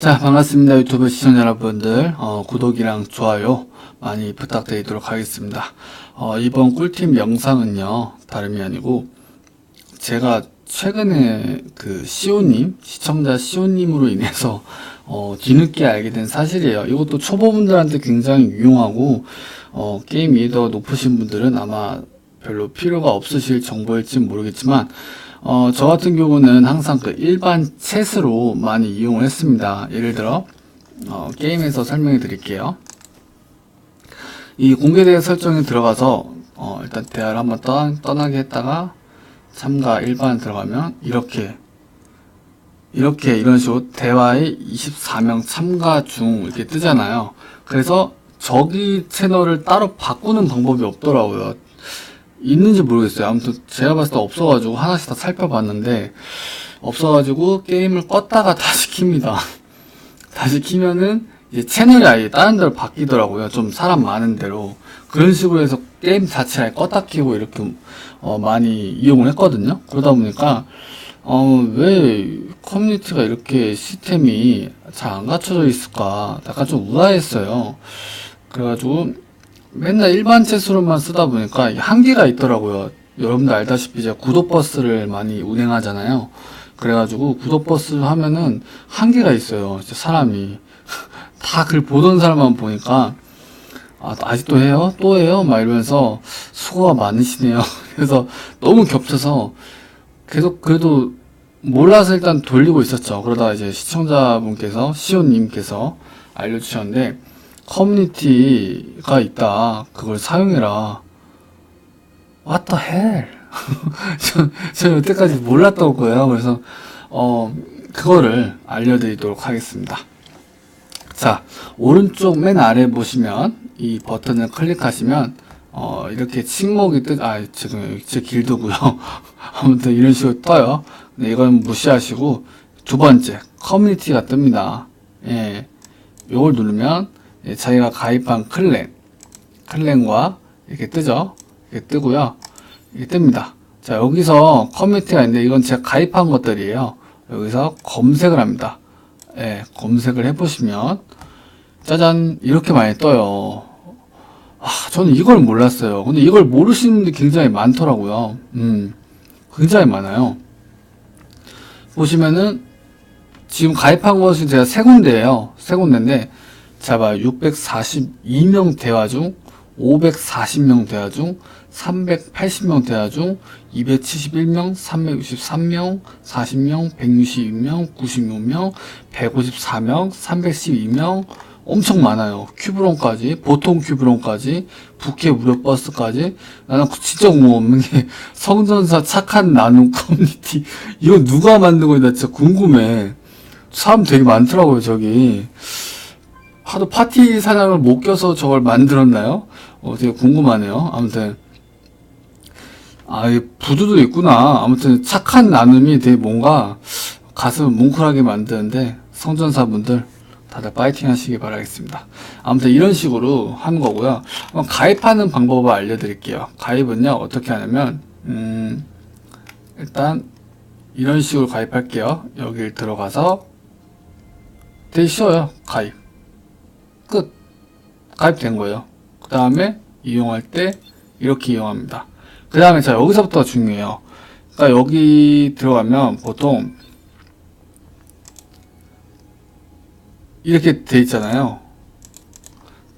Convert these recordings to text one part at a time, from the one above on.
자, 반갑습니다. 유튜브 시청자 여러분들. 어, 구독이랑 좋아요 많이 부탁드리도록 하겠습니다. 어, 이번 꿀팁 영상은요, 다름이 아니고, 제가 최근에 그 시오님, 시청자 시오님으로 인해서, 어, 뒤늦게 알게 된 사실이에요. 이것도 초보분들한테 굉장히 유용하고, 어, 게임 이해도가 높으신 분들은 아마 별로 필요가 없으실 정보일지 모르겠지만, 어, 저 같은 경우는 항상 그 일반 챗으로 많이 이용을 했습니다. 예를 들어, 어, 게임에서 설명해 드릴게요. 이 공개된 설정에 들어가서, 어, 일단 대화를 한번 떠, 떠나게 했다가, 참가 일반 들어가면, 이렇게, 이렇게 이런 식으로 대화에 24명 참가 중 이렇게 뜨잖아요. 그래서 저기 채널을 따로 바꾸는 방법이 없더라고요. 있는지 모르겠어요. 아무튼 제가 봤을 때 없어가지고 하나씩 다 살펴봤는데 없어가지고 게임을 껐다가 다시 킵니다. 다시 키면은 이제 채널이 아예 다른 데로 바뀌더라고요. 좀 사람 많은 데로 그런 식으로 해서 게임 자체를 껐다 키고 이렇게 어, 많이 이용을 했거든요. 그러다 보니까 어, 왜 커뮤니티가 이렇게 시스템이 잘 안 갖춰져 있을까 약간 좀 우아했어요. 그래가지고 맨날 일반 챗으로만 쓰다 보니까 한계가 있더라고요. 여러분들 알다시피 제가 구독버스를 많이 운행하잖아요. 그래가지고 구독버스 하면은 한계가 있어요. 사람이. 다 글 보던 사람만 보니까 아, 아직도 해요? 또 해요? 막 이러면서 수고가 많으시네요. 그래서 너무 겹쳐서 계속 그래도 몰라서 일단 돌리고 있었죠. 그러다가 이제 시청자분께서, 시온님께서 알려주셨는데, 커뮤니티가 있다. 그걸 사용해라. What the hell? 저, 저 여태까지 몰랐던 거예요. 그래서, 어, 그거를 알려드리도록 하겠습니다. 자, 오른쪽 맨 아래 보시면 이 버튼을 클릭하시면 어, 이렇게 침묵이 뜨, 아, 지금 제 길드고요. 아무튼 이런 식으로 떠요. 근데 이건 무시하시고 두 번째 커뮤니티가 뜹니다. 예, 요걸 누르면 예, 자기가 가입한 클랜, 클랜과 이렇게 뜨죠. 이렇게 뜨고요. 이렇게 뜹니다. 자, 여기서 커뮤니티가 있는데 이건 제가 가입한 것들이에요. 여기서 검색을 합니다. 예, 검색을 해보시면 짜잔 이렇게 많이 떠요. 아, 저는 이걸 몰랐어요. 근데 이걸 모르시는 분들이 굉장히 많더라고요. 음, 굉장히 많아요. 보시면은 지금 가입한 것이 제가 세 군데예요. 세 군데인데 잡아 642명 대화 중 540명 대화 중 380명 대화 중 271명, 363명, 40명, 162명, 96명, 154명, 312명 엄청 많아요. 큐브론까지, 보통 큐브론까지, 부캐 무료 버스까지. 나는 진짜 궁금한 게 성전사 착한 나눔 커뮤니티 이거 누가 만든 거야? 나 진짜 궁금해. 사람 되게 많더라고요, 저기. 하도 파티 사냥을 못 껴서 저걸 만들었나요? 어, 되게 궁금하네요. 아무튼. 아, 이 부두도 있구나. 아무튼 착한 나눔이 되게 뭔가 가슴을 뭉클하게 만드는데 성전사분들 다들 파이팅 하시기 바라겠습니다. 아무튼 이런 식으로 하는 거고요. 한번 가입하는 방법을 알려드릴게요. 가입은요, 어떻게 하냐면, 음, 일단 이런 식으로 가입할게요. 여기 들어가서 되게 쉬워요. 가입. 끝. 가입된 거예요. 그 다음에 이용할 때 이렇게 이용합니다. 그 다음에 자 여기서부터 중요해요. 그러니까 여기 들어가면 보통 이렇게 돼 있잖아요.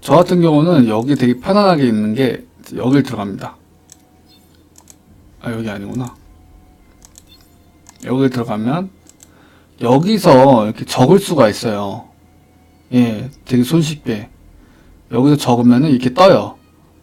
저 같은 경우는 여기 되게 편안하게 있는 게 여길 들어갑니다. 아 여기 아니구나. 여기 들어가면 여기서 이렇게 적을 수가 있어요. 예, 되게 손쉽게. 여기서 적으면은 이렇게 떠요.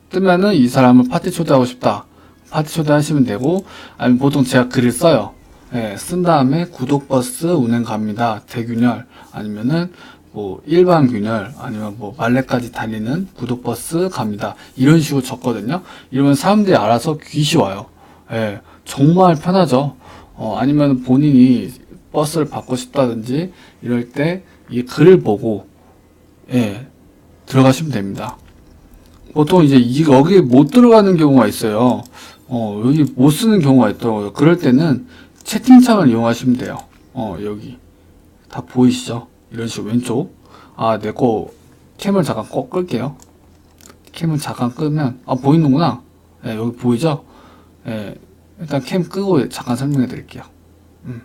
뜨면은 이 사람을 파티 초대하고 싶다. 파티 초대하시면 되고, 아니면 보통 제가 글을 써요. 예, 쓴 다음에 구독버스 운행 갑니다. 대균열. 아니면은 뭐 일반 균열. 아니면 뭐 말레까지 달리는 구독버스 갑니다. 이런 식으로 적거든요. 이러면 사람들이 알아서 귀시 와요. 예, 정말 편하죠. 어, 아니면 본인이 버스를 받고 싶다든지 이럴 때 이 글을 보고 예, 들어가시면 됩니다. 보통 이제 이 여기 못 들어가는 경우가 있어요. 어, 여기 못 쓰는 경우가 있더라고요. 그럴 때는 채팅창을 이용하시면 돼요. 어, 여기 다 보이시죠? 이런 식으로 왼쪽. 아, 내 거 캠을 잠깐 꺼 끌게요. 캠을 잠깐 끄면 아 보이는구나. 예, 여기 보이죠? 예, 일단 캠 끄고 잠깐 설명해 드릴게요. 음.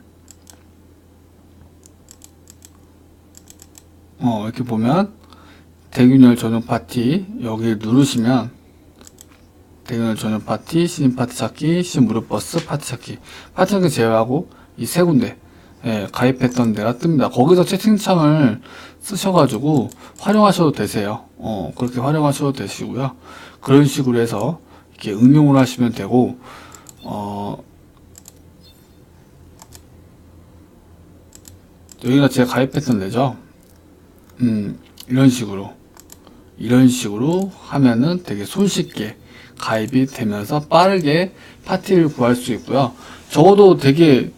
어, 이렇게 보면 대균열 전용 파티 여기 누르시면 대균열 전용 파티, 시즌 파티 찾기, 시즌 무료 버스 파티 찾기 파티 찾기 제외하고 이 세 군데 예, 가입했던 데가 뜹니다. 거기서 채팅창을 쓰셔가지고 활용하셔도 되세요. 어, 그렇게 활용하셔도 되시고요. 그런 식으로 해서 이렇게 응용을 하시면 되고, 어, 여기가 제가 가입했던 데죠. 음, 이런 식으로. 이런 식으로 하면은 되게 손쉽게 가입이 되면서 빠르게 파티를 구할 수 있고요. 적어도 되게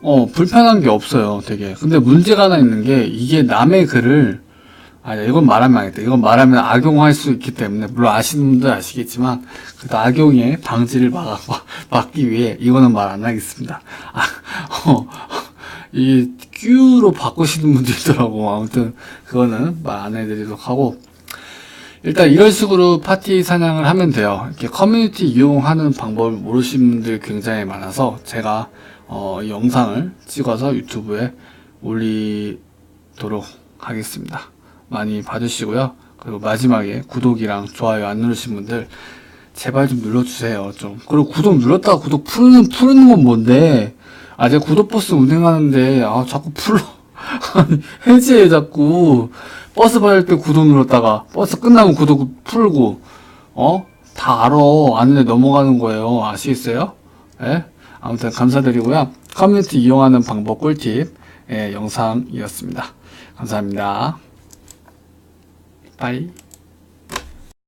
어, 불편한 게 없어요, 되게. 근데 문제가 하나 있는 게, 이게 남의 글을, 아, 이건 말하면 안 돼. 이건 말하면 악용할 수 있기 때문에, 물론 아시는 분들 아시겠지만, 그 악용의 방지를 막, 막, 막기 위해, 이거는 말 안 하겠습니다. 아, 어, 이, 큐로 바꾸시는 분도 있더라고. 아무튼, 그거는 말 안 해드리도록 하고, 일단 이런 식으로 파티 사냥을 하면 돼요. 이렇게 커뮤니티 이용하는 방법을 모르시는 분들이 굉장히 많아서 제가 어, 이 영상을 찍어서 유튜브에 올리도록 하겠습니다. 많이 봐주시고요. 그리고 마지막에 구독이랑 좋아요 안 누르신 분들 제발 좀 눌러주세요. 좀 그리고 구독 눌렀다가 구독 푸는 푸는 건 뭔데? 아 제가 구독 버스 운행하는데 아 자꾸 풀러. 아니, 해지해 자꾸. 버스 받을 때 구독 눌렀다가 버스 끝나면 구독 풀고. 어? 다 알아. 아는데 넘어가는 거예요. 아시겠어요? 예? 아무튼 감사드리고요. 커뮤니티 이용하는 방법 꿀팁. 예, 영상이었습니다. 감사합니다. 빠이